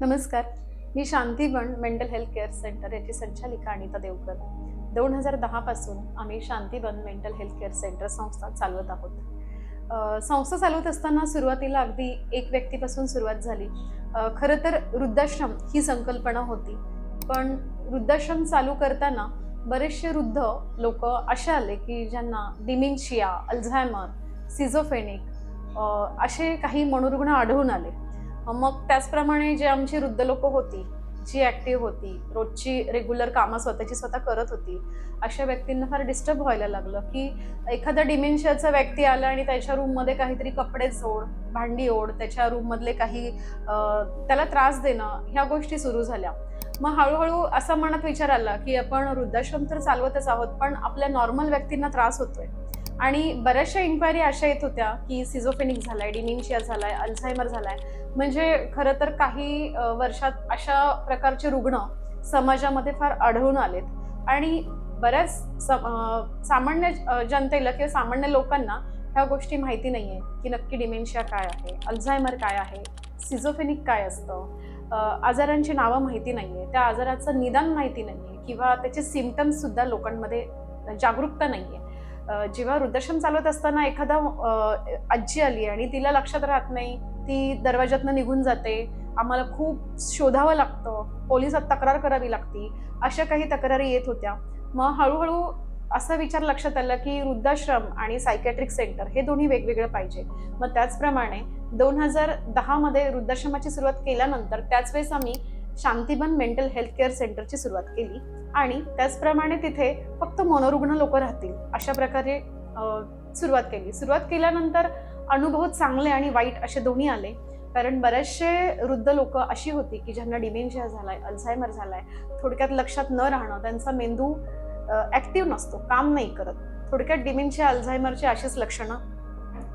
नमस्कार. मी Shantiban mental health care centre याची संचालिका अनिता देवकर. दोन हजार दहापासून आम्ही Shantiban mental health care centre संस्था चालवत आहोत. संस्था चालवत असताना सुरुवातीला अगदी एक व्यक्तीपासून सुरुवात झाली. खरं तर वृद्धाश्रम ही संकल्पना होती. पण वृद्धाश्रम चालू करताना बरेचसे वृद्ध लोक असे आले की ज्यांना डिमिन्शिया अल्झायमर सिझोफेनिक असे काही मनोरुग्ण आढळून आले. मग त्याचप्रमाणे जे आमची वृद्ध लोक होती जी ॲक्टिव्ह होती रोजची रेग्युलर कामं स्वतःची स्वतः करत होती अशा व्यक्तींना फार डिस्टर्ब व्हायला लागलं की एखादा डिमेन्शियाचा व्यक्ती आला आणि त्याच्या रूममध्ये काहीतरी कपडे ओढ भांडी ओढ त्याच्या रूममधले काही त्याला त्रास देणं ह्या गोष्टी सुरू झाल्या. मग हळूहळू असा मनात विचार आला की आपण वृद्धाश्रम तर चालवतच आहोत पण आपल्या नॉर्मल व्यक्तींना त्रास होतोय. आणि बऱ्याचशा इन्क्वायरी अशा येत होत्या की सिझोफेनिक झालाय डिमेन्शिया झालाय अल्झायमर झालाय. म्हणजे खरं तर काही वर्षात अशा प्रकारचे रुग्ण समाजामध्ये फार आढळून आलेत. आणि बऱ्याच सम- सामान्य जनतेला किंवा सामान्य लोकांना ह्या गोष्टी माहिती नाही आहे की नक्की डिमेन्शिया काय आहे अल्झायमर काय आहे सिझोफेनिक काय असतं. आजारांची नावं माहिती नाही आहे त्या आजाराचं निदान माहिती नाही आहे किंवा त्याचे सिमटम्ससुद्धा लोकांमध्ये जागरूकता नाही आहे जेव्हा वृद्धाश्रम चालवत असताना एखादा आजी आली आणि तिला लक्षात राहत नाही ती दरवाज्यातनं निघून जाते आम्हाला खूप शोधावं लागतं पोलिसात तक्रार करावी लागती अशा काही तक्रारी येत होत्या. मग हळूहळू असा विचार लक्षात आला की वृद्धाश्रम आणि सायकॅट्रिक सेंटर हे दोन्ही वेगवेगळं पाहिजे. मग त्याचप्रमाणे दोन हजार दहामध्ये वृद्धाश्रमाची सुरुवात केल्यानंतर त्याच वेळेस आम्ही शांतीबन मेंटल हेल्थ केअर सेंटरची सुरुवात केली. आणि त्याचप्रमाणे तिथे फक्त मनोरुग्ण लोक राहतील अशा प्रकारे सुरुवात केली. सुरुवात केल्यानंतर अनुभव चांगले आणि वाईट असे दोन्ही आले. कारण बरेचसे वृद्ध लोक अशी होती की ज्यांना डिमेन्शिया आहे अल्झायमर झाला आहे थोडक्यात लक्षात न राहणं त्यांचा मेंदू ॲक्टिव्ह नसतो काम नाही करत. थोडक्यात डिमेन्शिया अल्झायमरची अशीच लक्षणं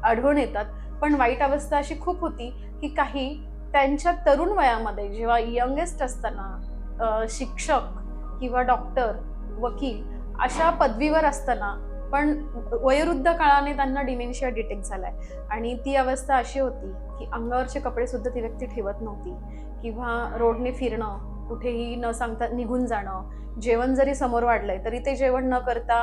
आढळून येतात. पण वाईट अवस्था अशी खूप होती की काही त्यांच्या तरुण वयामध्ये जेव्हा यंगेस्ट असताना शिक्षक किंवा डॉक्टर वकील अशा पदवीवर असताना पण वयोवृद्ध काळाने त्यांना डिमेन्शिया डिटेक्ट झालाय. आणि ती अवस्था अशी होती की अंगावरचे कपडे सुद्धा ती व्यक्ती ठेवत नव्हती. किंवा रोडने फिरणं कुठेही न सांगता निघून जाणं जेवण जरी समोर वाढलंय तरी ते जेवण न करता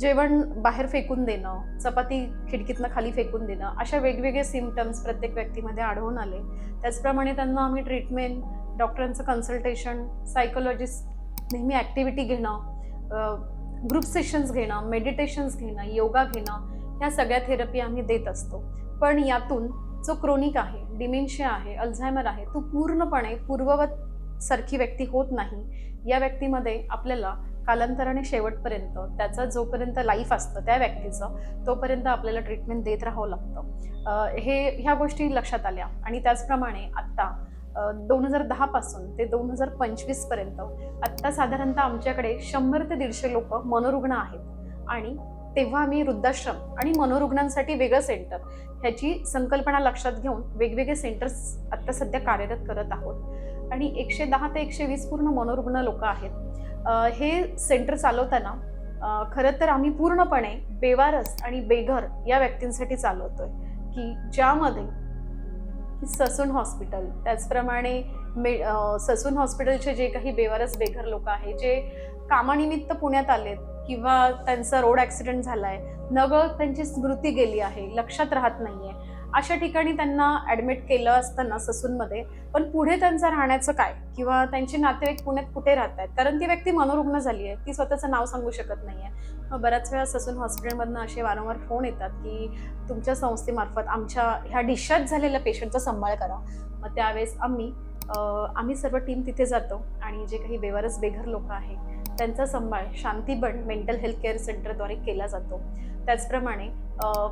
जेवण बाहेर फेकून देणं चपाती खिडकीतनं खाली फेकून देणं अशा वेगवेगळे सिमटम्स प्रत्येक व्यक्तीमध्ये आढळून आले. त्याचप्रमाणे त्यांना आम्ही ट्रीटमेंट डॉक्टरांचं कन्सल्टेशन सायकोलॉजिस्ट नेहमी ॲक्टिव्हिटी घेणं ग्रुप सेशन्स घेणं मेडिटेशन्स घेणं योगा घेणं ह्या सगळ्या थेरपी आम्ही देत असतो. पण यातून जो क्रोनिक आहे डिमेन्शिया आहे अल्झायमर आहे तो पूर्णपणे पूर्ववत सारखी व्यक्ती होत नाही. या व्यक्तीमध्ये आपल्याला कालांतराने शेवटपर्यंत त्याचा जोपर्यंत लाईफ असतं त्या व्यक्तीचं तोपर्यंत आपल्याला ट्रीटमेंट देत राहावं लागतं. हे ह्या गोष्टी लक्षात आल्या. आणि त्याचप्रमाणे आत्ता दोन हजार दहापासून ते दोन हजार पंचवीसपर्यंत आत्ता साधारणतः आमच्याकडे शंभर ते दीडशे लोक मनोरुग्ण आहेत. आणि तेव्हा आम्ही वृद्धाश्रम आणि मनोरुग्णांसाठी वेगळं सेंटर ह्याची संकल्पना लक्षात घेऊन वेगवेगळे सेंटर्स आत्ता सध्या कार्यरत करत आहोत. आणि एकशे दहा ते एकशे वीस पूर्ण मनोरुग्ण लोक आहेत. हे सेंटर चालवताना खरं तर आम्ही पूर्णपणे बेवारस आणि बेघर या व्यक्तींसाठी चालवतोय की ज्यामध्ये ससून हॉस्पिटल. त्याचप्रमाणे मे ससून हॉस्पिटलचे जे काही बेवारस बेघर लोक आहे जे कामानिमित्त पुण्यात आलेत किंवा त्यांचा रोड ॲक्सिडेंट झाला आहे नगळ त्यांची स्मृती गेली आहे लक्षात राहत नाही आहे अशा ठिकाणी त्यांना ॲडमिट केलं असताना ससूनमध्ये. पण पुढे त्यांचं राहण्याचं काय? किंवा त्यांचे नातेवाईक पुण्यात कुठे राहत आहेत? कारण ती व्यक्ती मनोरुग्ण झाली आहे. ती स्वतःचं नाव सांगू शकत नाही आहे बऱ्याच वेळा ससून हॉस्पिटलमधनं असे वारंवार फोन येतात की तुमच्या संस्थेमार्फत आमच्या ह्या डिस्चार्ज झालेल्या पेशंटचा सांभाळ करा. मग त्यावेळेस आम्ही आम्ही सर्व टीम तिथे जातो आणि जे काही बेवारस बेघर लोक आहेत त्यांचा सांभाळ शांतीबन मेंटल हेल्थ केअर सेंटरद्वारे केला जातो. त्याचप्रमाणे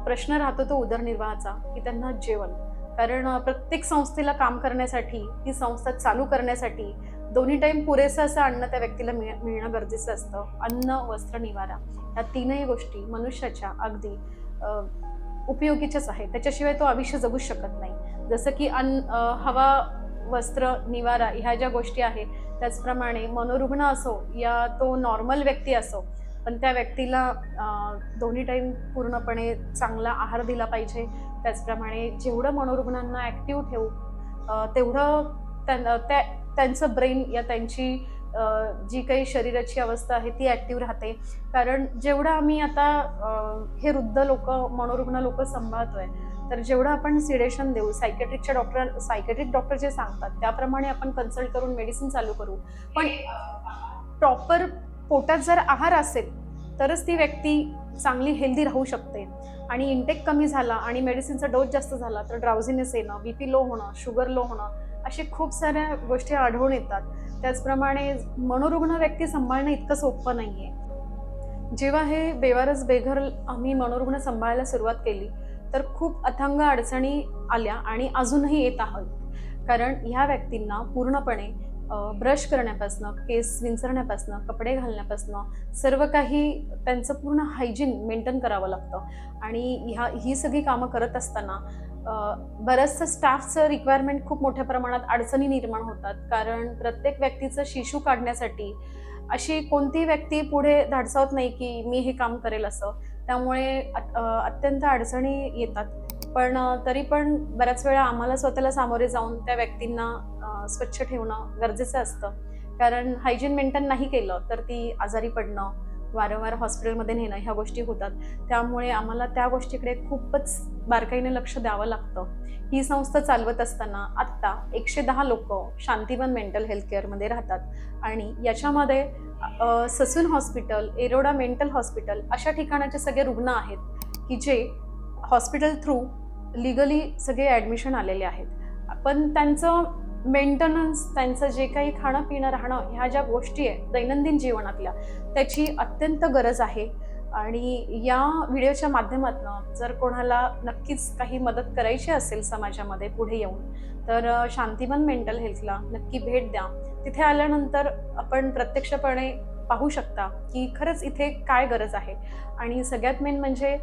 प्रश्न राहतो तो उदरनिर्वाहाचा की त्यांना जेवण. कारण प्रत्येक संस्थेला काम करण्यासाठी ती संस्था चालू करण्यासाठी दोन्ही टाईम पुरेसं असं अन्न त्या व्यक्तीला मिळ मिळणं गरजेचं असतं. अन्न वस्त्र निवारा. ह्या तीनही गोष्टी मनुष्याच्या अगदी उपयोगीच्याच आहेत. त्याच्याशिवाय तो आयुष्य जगू शकत नाही. जसं की अन्न हवा वस्त्र निवारा ह्या ज्या गोष्टी आहेत त्याचप्रमाणे मनोरुग्ण असो या तो नॉर्मल व्यक्ती असो पण त्या व्यक्तीला दोन्ही टाईम पूर्णपणे चांगला आहार दिला पाहिजे. त्याचप्रमाणे जेवढं मनोरुग्णांना ॲक्टिव्ह ठेवू तेवढं त्यां- त्या त्यांचं ब्रेन या त्यांची जी काही शरीराची अवस्था आहे ती ॲक्टिव्ह राहते. कारण जेवढं आम्ही आता हे वृद्ध लोक मनोरुग्ण लोक सांभाळतोय तर जेवढं आपण सिडेशन देऊ सायकेट्रिकच्या डॉक्टर सायकेट्रिक डॉक्टर जे सांगतात त्याप्रमाणे आपण कन्सल्ट करून मेडिसिन चालू करू. पण प्रॉपर पोटात जर आहार असेल तरच ती व्यक्ती चांगली हेल्दी राहू शकते. आणि इंटेक कमी झाला आणि मेडिसिनचा डोस जास्त झाला तर ड्राउझिनेस येणं बी पी लो होणं शुगर लो होणं असे खूप साऱ्या गोष्टी आढळून येतात. त्याचप्रमाणे मनोरुग्ण व्यक्ती सांभाळणं इतकं सोपं नाही आहे जेव्हा हे बेवारस बेघर आम्ही मनोरुग्ण सांभाळायला सुरुवात केली तर खूप अथांग अडचणी आल्या आणि अजूनही येत आहोत. कारण ह्या व्यक्तींना पूर्णपणे ब्रश करण्यापासनं केस विंचरण्यापासनं कपडे घालण्यापासनं सर्व काही त्यांचं पूर्ण हायजीन मेंटेन करावं लागतं. आणि ह्या ही सगळी कामं करत असताना बरंचसं स्टाफचं रिक्वायरमेंट खूप मोठ्या प्रमाणात अडचणी निर्माण होतात. कारण प्रत्येक व्यक्तीचं शिशू काढण्यासाठी अशी कोणती व्यक्ती पुढे धाडसावत नाही की मी हे काम करेल असं. त्यामुळे अत्यंत अडचणी येतात. पण तरी पण बऱ्याच वेळा आम्हाला स्वतःला सामोरे जाऊन त्या व्यक्तींना स्वच्छ ठेवणं गरजेचं असतं. कारण हायजीन मेंटेन नाही केलं तर ती आजारी पडणं वारंवार हॉस्पिटलमध्ये नेणं ह्या गोष्टी होतात. त्यामुळे आम्हाला त्या गोष्टीकडे खूपच बारकाईने लक्ष द्यावं लागतं. ही संस्था चालवत असताना आत्ता एकशे दहा लोक शांतीवन मेंटल हेल्थ केअरमध्ये राहतात. आणि याच्यामध्ये Sassoon hospital Yerwada mental hospital अशा ठिकाणाचे सगळे रुग्ण आहेत की जे हॉस्पिटल थ्रू लिगली सगळे ॲडमिशन आलेले आहेत. पण त्यांचं मेंटेनन्स त्यांचं जे काही खाणं पिणं राहणं ह्या ज्या गोष्टी आहेत दैनंदिन जीवनातल्या त्याची अत्यंत गरज आहे. आणि या व्हिडिओच्या माध्यमातून जर कोणाला नक्कीच काही मदत करायची असेल समाजामध्ये पुढे येऊन तर अ, शांतिवन मेंटल हेल्थला नक्की भेट द्या. तिथे आल्यानंतर आपण प्रत्यक्षपणे पाहू शकता की खरंच इथे काय गरज आहे. आणि सगळ्यात मेन म्हणजे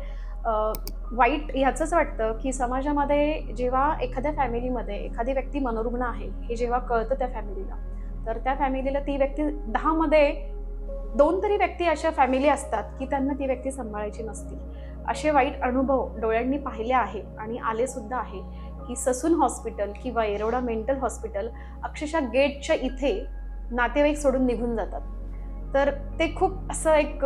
वाईट ह्याचंच वाटतं की समाजामध्ये जेव्हा एखाद्या फॅमिलीमध्ये एखादी व्यक्ती मनोरुग्ण आहे हे जेव्हा कळतं त्या फॅमिलीला तर त्या फॅमिलीला ती व्यक्ती दहामध्ये दोन तरी व्यक्ती अशा फॅमिली असतात की त्यांना ती व्यक्ती सांभाळायची नसती. असे वाईट अनुभव डोळ्यांनी पाहिले आहे आणि आलेसुद्धा आहे की ससून हॉस्पिटल किंवा एरोडा मेंटल हॉस्पिटल अक्षरशः गेटच्या इथे नातेवाईक सोडून निघून जातात. तर ते खूप असं एक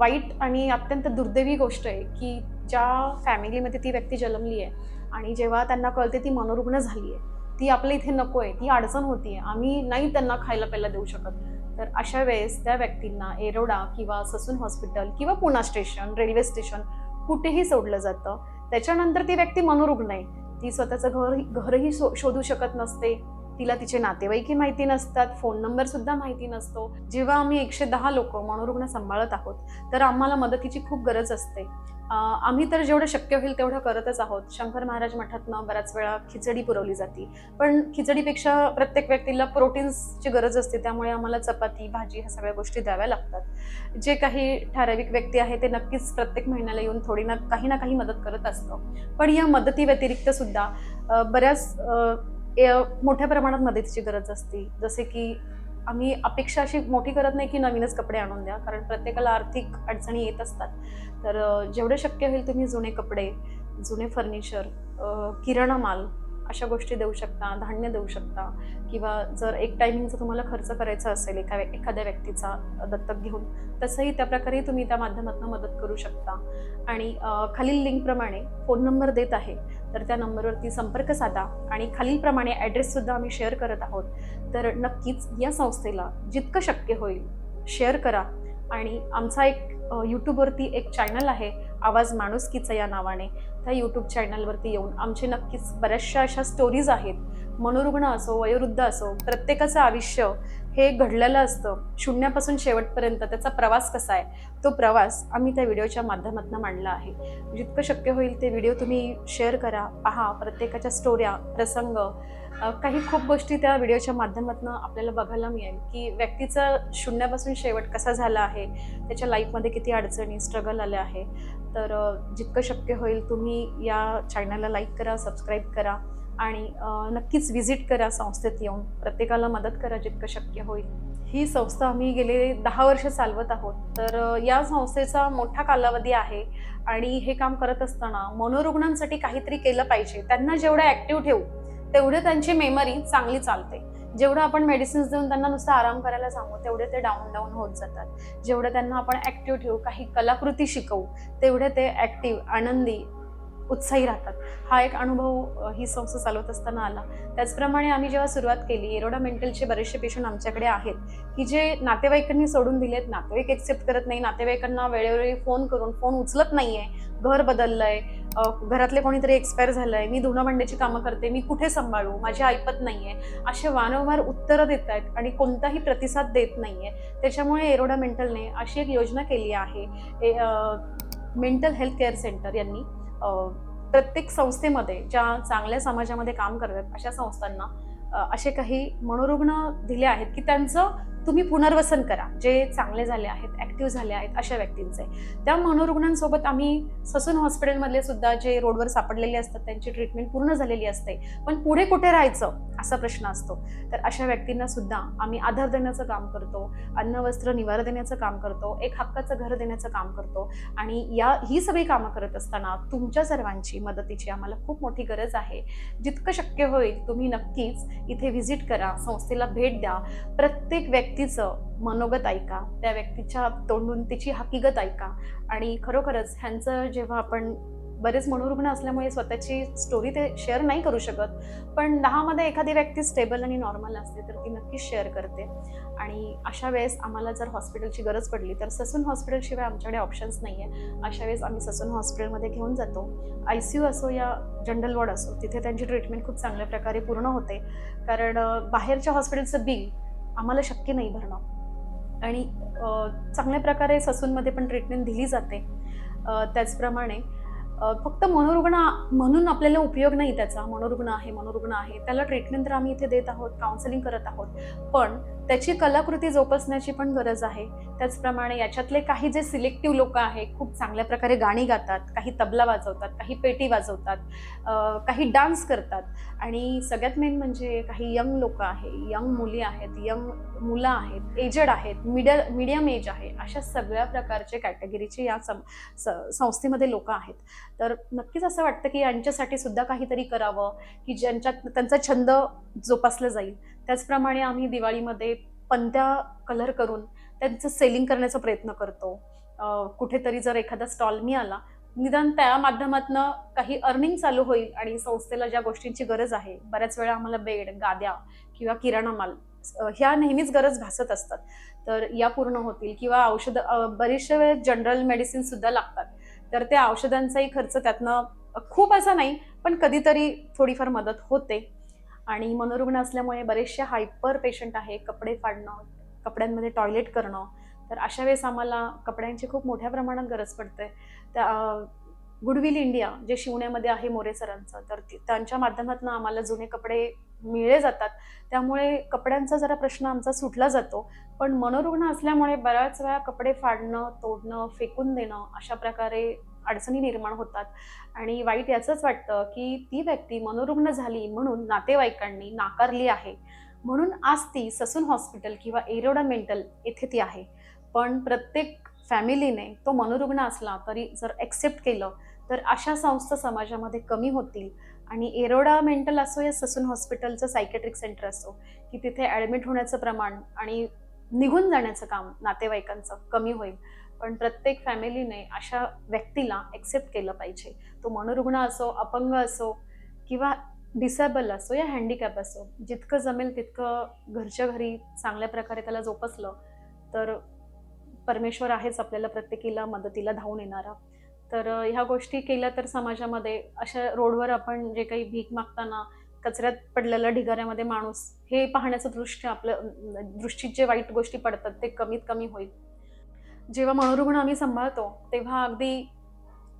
वाईट आणि अत्यंत दुर्दैवी गोष्ट आहे की ज्या फॅमिलीमध्ये ती व्यक्ती जन्मली आहे आणि जेव्हा त्यांना कळते ती मनोरुग्ण झाली आहे ती आपल्या इथे नको आहे ती अडचण होती आहे आम्ही नाही त्यांना खायला प्यायला देऊ शकत. तर अशा वेळेस त्या व्यक्तींना एरोडा किंवा ससून हॉस्पिटल किंवा पुणा स्टेशन रेल्वे स्टेशन कुठेही सोडलं जातं. त्याच्यानंतर ती व्यक्ती मनोरुग्ण आहे. ती स्वतःचं घर घरही शो- शोधू शकत नसते. तिला तिचे नातेवाईकही माहिती नसतात फोन नंबरसुद्धा माहिती नसतो. जेव्हा आम्ही एकशे दहा लोक मनोरुग्ण सांभाळत आहोत तर आम्हाला मदतीची खूप गरज असते. आम्ही तर जेवढं शक्य होईल तेवढं करतच आहोत. शंकर महाराज मठातनं बऱ्याच वेळा खिचडी पुरवली जाते. पण खिचडीपेक्षा प्रत्येक व्यक्तीला प्रोटीन्सची गरज असते त्यामुळे आम्हाला चपाती भाजी ह्या सगळ्या गोष्टी द्याव्या लागतात. जे काही ठराविक व्यक्ती आहे ते नक्कीच प्रत्येक महिन्याला येऊन थोडी ना काही ना काही मदत करत असतं. पण या मदती व्यतिरिक्त सुद्धा बऱ्याच मोठ्या प्रमाणात मदतीची गरज असते. जसे की आम्ही अपेक्षा अशी मोठी करत नाही की नवीनच कपडे आणून द्या कारण प्रत्येकाला आर्थिक अडचणी येत असतात. तर जेवढे शक्य होईल तुम्ही जुने कपडे जुने फर्निचर किराणा माल अशा गोष्टी देऊ शकता धान्य देऊ शकता किंवा जर एक टायमिंगचा तुम्हाला खर्च करायचा असेल एका एखाद्या व्यक्तीचा दत्तक घेऊन तसंही त्या प्रकारे तुम्ही त्या माध्यमातून मदत करू शकता. आणि खालील लिंकप्रमाणे फोन नंबर देत आहे तर त्या नंबरवरती संपर्क साधा आणि खालीलप्रमाणे ॲड्रेससुद्धा आम्ही शेअर करत आहोत. तर नक्कीच या संस्थेला जितकं शक्य होईल शेअर करा आणि आमचा एक यूट्यूबवरती एक चॅनल आहे आवाज माणुसकीचा या नावाने. त्या यूट्यूब चॅनलवरती येऊन आमचे नक्कीच बऱ्याचशा अशा स्टोरीज आहेत. मनोरुग्ण असो वयोवृद्ध असो प्रत्येकाचं आयुष्य हे घडलेलं असतं. शून्यापासून शेवटपर्यंत त्याचा प्रवास कसा आहे? तो प्रवास आम्ही त्या व्हिडिओच्या माध्यमातून मांडला आहे. जितकं शक्य होईल ते व्हिडिओ तुम्ही शेअर करा पहा प्रत्येकाच्या स्टोऱ्या प्रसंग काही खूप गोष्टी त्या व्हिडिओच्या माध्यमातून आपल्याला बघायला मिळेल की व्यक्तीचा शून्यापासून शेवट कसा झाला आहे त्याच्या लाईफमध्ये किती अडचणी स्ट्रगल आले आहे. तर जितकं शक्य होईल तुम्ही या चॅनलला लाईक करा सबस्क्राईब करा आणि नक्कीच व्हिजिट करा संस्थेत येऊन. प्रत्येकाला मदत करा जितकं शक्य होईल. ही संस्था आम्ही गेले दहा वर्ष चालवत आहोत. तर या संस्थेचा मोठा कालावधी आहे आणि हे काम करत असताना मनोरुग्णांसाठी काहीतरी केलं पाहिजे. त्यांना जेवढं ॲक्टिव्ह ठेवू तेवढे त्यांची मेमरी चांगली चालते. जेवढं आपण मेडिसिन्स देऊन त्यांना नुसतं आराम करायला सांगू तेवढे ते डाऊन डाऊन होत जातात. जेवढं त्यांना आपण ॲक्टिव्ह ठेवू काही कलाकृती शिकवू तेवढे ते ॲक्टिव्ह आनंदी उत्साही राहतात. हा एक अनुभव ही संस्था चालवत असताना आला. त्याचप्रमाणे आम्ही जेव्हा सुरुवात केली एरोडा मेंटलचे बरेचसे पेशंट आमच्याकडे आहेत. की जे नातेवाईकांनी सोडून दिलेत नातेवाईक एक्सेप्ट करत नाही नातेवाईकांना वेळोवेळी फोन करून फोन उचलत नाही आहे घर बदललंय आहे घरातले कोणीतरी एक्सपायर झालंय मी धुणं भांड्याची कामं करते मी कुठे सांभाळू माझी ऐपत नाहीये. असे वारंवार उत्तरं देत आहेत आणि कोणताही प्रतिसाद देत नाहीये. त्याच्यामुळे एरोडा मेंटलने अशी एक योजना केली आहे. मेंटल हेल्थ केअर सेंटर यांनी. प्रत्येक संस्थेमध्ये ज्या चांगल्या समाजामध्ये काम करतात अशा संस्थांना असे काही मनोरुग्ण दिले आहेत की त्यांचं तुम्ही पुनर्वसन करा. जे चांगले झाले आहेत ऍक्टिव्ह झाले आहेत अशा व्यक्तींचे. त्या मनोरुग्णांसोबत आम्ही ससून हॉस्पिटलमधले सुद्धा जे रोडवर सापडलेले असतात त्यांची ट्रीटमेंट पूर्ण झालेली असते. पण पुढे कुठे राहायचं असा प्रश्न असतो. तर अशा व्यक्तींना सुद्धा आम्ही आधार देण्याचं काम करतो अन्न वस्त्र निवारा देण्याचं काम करतो एक हक्काचं घर देण्याचं काम करतो आणि या ही सगळी कामं करत असताना तुमच्या सर्वांची मदतीची आम्हाला खूप मोठी गरज आहे. जितकं शक्य होईल तुम्ही नक्कीच इथे व्हिजिट करा संस्थेला भेट द्या. प्रत्येक व्यक्ती व्यक्तीचं मनोगत ऐका त्या व्यक्तीच्या तोंडून तिची हकीकत ऐका. आणि खरोखरच ह्यांचं जेव्हा आपण बरेच मनोरुग्ण असल्यामुळे स्वतःची स्टोरी ते शेअर नाही करू शकत पण दहामध्ये एखादी व्यक्ती स्टेबल आणि नॉर्मल असते तर ती नक्कीच शेअर करते. आणि अशा वेळेस आम्हाला जर हॉस्पिटलची गरज पडली तर ससून हॉस्पिटलशिवाय आमच्याकडे ऑप्शन्स नाही आहे अशा वेळेस आम्ही ससून हॉस्पिटलमध्ये घेऊन जातो. आय सी यू असो या जनरल वॉर्ड असो तिथे त्यांची ट्रीटमेंट खूप चांगल्या प्रकारे पूर्ण होते. कारण बाहेरच्या हॉस्पिटलचं बिल आम्हाला शक्य नाही भरणं. आणि चांगल्या प्रकारे ससूनमध्ये पण ट्रीटमेंट दिली जाते. त्याचप्रमाणे फक्त मनोरुग्ण म्हणून आपल्याला उपयोग नाही त्याचा. मनोरुग्ण आहे मनोरुग्ण आहे. त्याला ट्रीटमेंट तर आम्ही इथे देत आहोत काउन्सिलिंग करत आहोत. पण त्याची कलाकृती जोपासण्याची पण गरज आहे. त्याचप्रमाणे याच्यातले काही जे सिलेक्टिव्ह लोक आहेत खूप चांगल्या प्रकारे गाणी गातात काही तबला वाजवतात काही पेटी वाजवतात काही डान्स करतात. आणि सगळ्यात मेन म्हणजे काही यंग लोक आहे यंग मुली आहेत यंग मुलं आहेत एजड आहेत मिडल मिडियम एज आहे अशा सगळ्या प्रकारचे कॅटेगरीचे या सं स- संस्थेमध्ये लोक आहेत. तर नक्कीच असं वाटतं की यांच्यासाठी सुद्धा काहीतरी करावं की ज्यांच्यात त्यांचा छंद जोपासला जाईल. त्याचप्रमाणे आम्ही दिवाळीमध्ये पंत्या कलर करून त्यांचं सेलिंग करण्याचा प्रयत्न करतो. कुठेतरी जर एखादा स्टॉल मिळाला निदान त्या माध्यमातनं काही अर्निंग चालू होईल आणि संस्थेला ज्या गोष्टींची गरज आहे बऱ्याच वेळा आम्हाला बेड गाद्या किंवा किराणा माल ह्या नेहमीच गरज भासत असतात. तर या पूर्ण होतील किंवा औषध बरेचशा वेळेस जनरल मेडिसिन सुद्धा लागतात. तर त्या औषधांचाही खर्च त्यातनं खूप असा नाही पण कधीतरी थोडीफार मदत होते. आणि मनोरुग्ण असल्यामुळे बरेचसे हायपर पेशंट आहे कपडे फाडणं कपड्यांमध्ये टॉयलेट करणं. तर अशा वेळेस आम्हाला कपड्यांची खूप मोठ्या प्रमाणात गरज पडते. त्या गुडविल इंडिया जे शिवण्यामध्ये आहे मोरे सरांचं तर त्यांच्या माध्यमातून आम्हाला जुने कपडे मिळले जातात. त्यामुळे कपड्यांचा जरा प्रश्न आमचा सुटला जातो. पण मनोरुग्ण असल्यामुळे बऱ्याच वेळा कपडे फाडणं तोडणं फेकून देणं अशा प्रकारे अडचणी निर्माण होतात. आणि वाईट याचंच वाटतं की ती व्यक्ती मनोरुग्ण झाली म्हणून नातेवाईकांनी नाकारली आहे. म्हणून आज ती ससून हॉस्पिटल किंवा एरोडा मेंटल येथे ती आहे. पण प्रत्येक फॅमिलीने तो मनोरुग्ण असला तरी जर ॲक्सेप्ट केलं तर अशा संस्था समाजामध्ये कमी होतील. आणि एरोडा मेंटल असो या ससून हॉस्पिटलचं सायकेट्रिक सेंटर असो की तिथे ॲडमिट होण्याचं प्रमाण आणि निघून जाण्याचं काम नातेवाईकांचं कमी होईल. पण प्रत्येक फॅमिलीने अशा व्यक्तीला एक्सेप्ट केलं पाहिजे. तो मनोरुग्ण असो अपंग असो किंवा डिसेबल असो या हँडिकॅप असो जितकं जमेल तितकं घरच्या घरी चांगल्या प्रकारे त्याला जोपासलं तर परमेश्वर आहेच आपल्याला प्रत्येकीला मदतीला धावून येणारा. तर ह्या गोष्टी केल्या तर समाजामध्ये अशा रोडवर आपण जे काही भीक मागताना कचऱ्यात पडलेल्या ढिगाऱ्यामध्ये माणूस हे पाहण्याचं दृष्टी आपलं दृष्टीत जे वाईट गोष्टी पडतात ते कमीत कमी होईल. जेव्हा मनोरुग्ण आम्ही सांभाळतो तेव्हा अगदी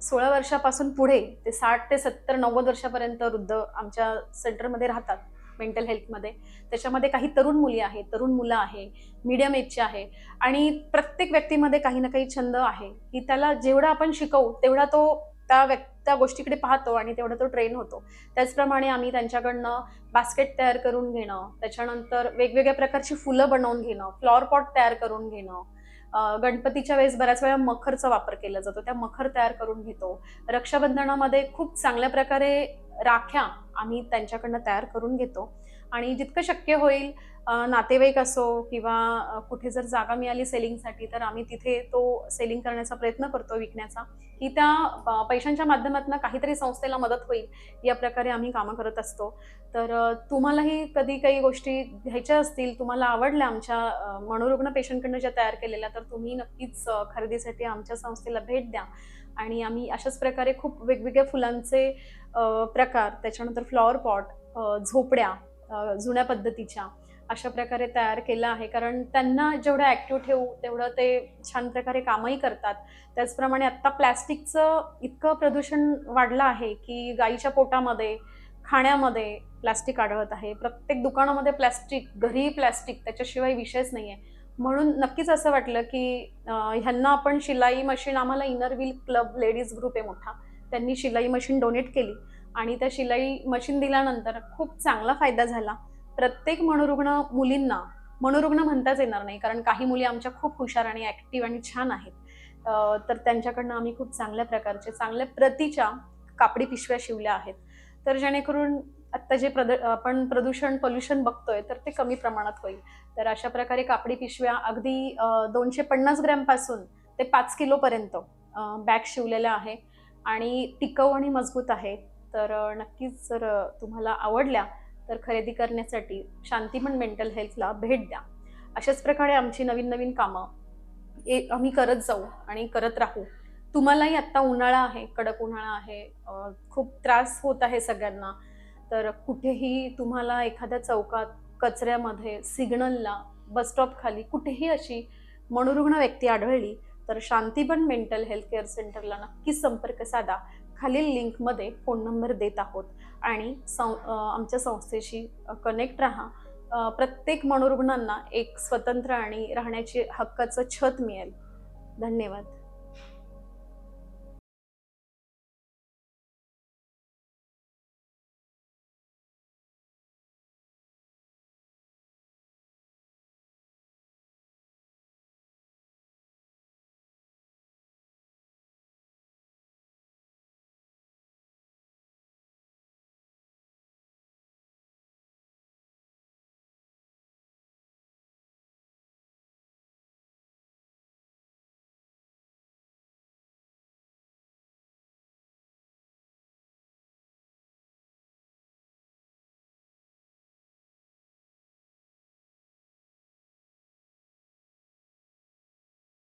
सोळा वर्षापासून पुढे ते साठ ते सत्तर नव्वद वर्षापर्यंत वृद्ध आमच्या सेंटरमध्ये राहतात मेंटल हेल्थमध्ये. त्याच्यामध्ये काही तरुण मुली आहेत तरुण मुलं आहे मीडियम एजचे आहे आणि प्रत्येक व्यक्तीमध्ये काही ना काही छंद आहे की त्याला जेवढा आपण शिकवू तेवढा तो त्या व्यक् त्या गोष्टीकडे पाहतो आणि तेवढा तो ट्रेन होतो. त्याचप्रमाणे आम्ही त्यांच्याकडनं बास्केट तयार करून घेणं त्याच्यानंतर वेगवेगळ्या प्रकारची फुलं बनवून घेणं फ्लॉवर पॉट तयार करून घेणं गणपतीच्या वेळेस बऱ्याच वेळा मखरचा वापर केला जातो. त्या मखर तयार करून घेतो. रक्षाबंधनामध्ये खूप चांगल्या प्रकारे राख्या आम्ही त्यांच्याकडनं तयार करून घेतो. आणि जितकं शक्य होईल नातेवाईक असो किंवा कुठे जर जागा मिळाली सेलिंगसाठी तर आम्ही तिथे तो सेलिंग करण्याचा प्रयत्न करतो विकण्याचा. की त्या पैशांच्या माध्यमातून काहीतरी संस्थेला मदत होईल या प्रकारे आम्ही कामं करत असतो. तर तुम्हालाही कधी काही गोष्टी घ्यायच्या असतील तुम्हाला आवडल्या आमच्या मनोरुग्ण पेशंटकडनं ज्या तयार केलेल्या तर तुम्ही नक्कीच खरेदीसाठी आमच्या संस्थेला भेट द्या. आणि आम्ही अशाच प्रकारे खूप वेगवेगळ्या फुलांचे प्रकार त्याच्यानंतर फ्लॉवर पॉट झोपड्या जुन्या पद्धतीच्या अशा प्रकारे तयार केलं आहे. कारण त्यांना जेवढं ॲक्टिव्ह ठेवू तेवढं ते छान प्रकारे कामही करतात. त्याचप्रमाणे आत्ता प्लॅस्टिकचं इतकं प्रदूषण वाढलं आहे की गाईच्या पोटामध्ये खाण्यामध्ये प्लॅस्टिक आढळत आहे. प्रत्येक दुकानामध्ये प्लॅस्टिक घरी प्लॅस्टिक त्याच्याशिवाय विषयच नाही आहे म्हणून नक्कीच असं वाटलं की ह्यांना आपण शिलाई मशीन आम्हाला inner wheel club ladies group आहे मोठा. त्यांनी शिलाई मशीन डोनेट केली आणि त्या शिलाई मशीन दिल्यानंतर खूप चांगला फायदा झाला. प्रत्येक मनोरुग्ण मुलींना मनोरुग्ण म्हणताच येणार नाही कारण काही मुली आमच्या खूप हुशार आणि ॲक्टिव्ह आणि छान आहेत. तर त्यांच्याकडनं आम्ही खूप चांगल्या प्रकारचे चांगल्या प्रतीच्या कापडी पिशव्या शिवल्या आहेत. तर जेणेकरून आत्ता जे प्रद आपण प्रदूषण पोल्युशन बघतोय तर ते कमी प्रमाणात होईल. तर अशा प्रकारे कापडी पिशव्या अगदी दोनशे पन्नास ग्रॅमपासून ते पाच किलोपर्यंत बॅग शिवलेल्या आहे. आणि टिकाऊ आणि मजबूत आहे. तर नक्कीच जर तुम्हाला आवडल्या तर खरेदी करण्यासाठी शांतिमन मेंटल हेल्थला भेट द्या. अशाच प्रकारे आमची नवीन नवीन कामं ए आम्ही करत जाऊ आणि करत राहू. तुम्हालाही आत्ता उन्हाळा आहे कडक उन्हाळा आहे खूप त्रास होत आहे सगळ्यांना. तर कुठेही तुम्हाला एखाद्या चौकात कचऱ्यामध्ये सिग्नलला बसस्टॉप खाली कुठेही अशी मनोरुग्ण व्यक्ती आढळली तर शांतीबन मेंटल हेल्थ केअर सेंटरला नक्की संपर्क साधा. खालील लिंकमध्ये फोन नंबर देत आहोत आणि सं आमच्या संस्थेशी कनेक्ट राहा. प्रत्येक मनोरुग्णांना एक स्वतंत्र आणि राहण्याची हक्काचं छत मिळेल. धन्यवाद.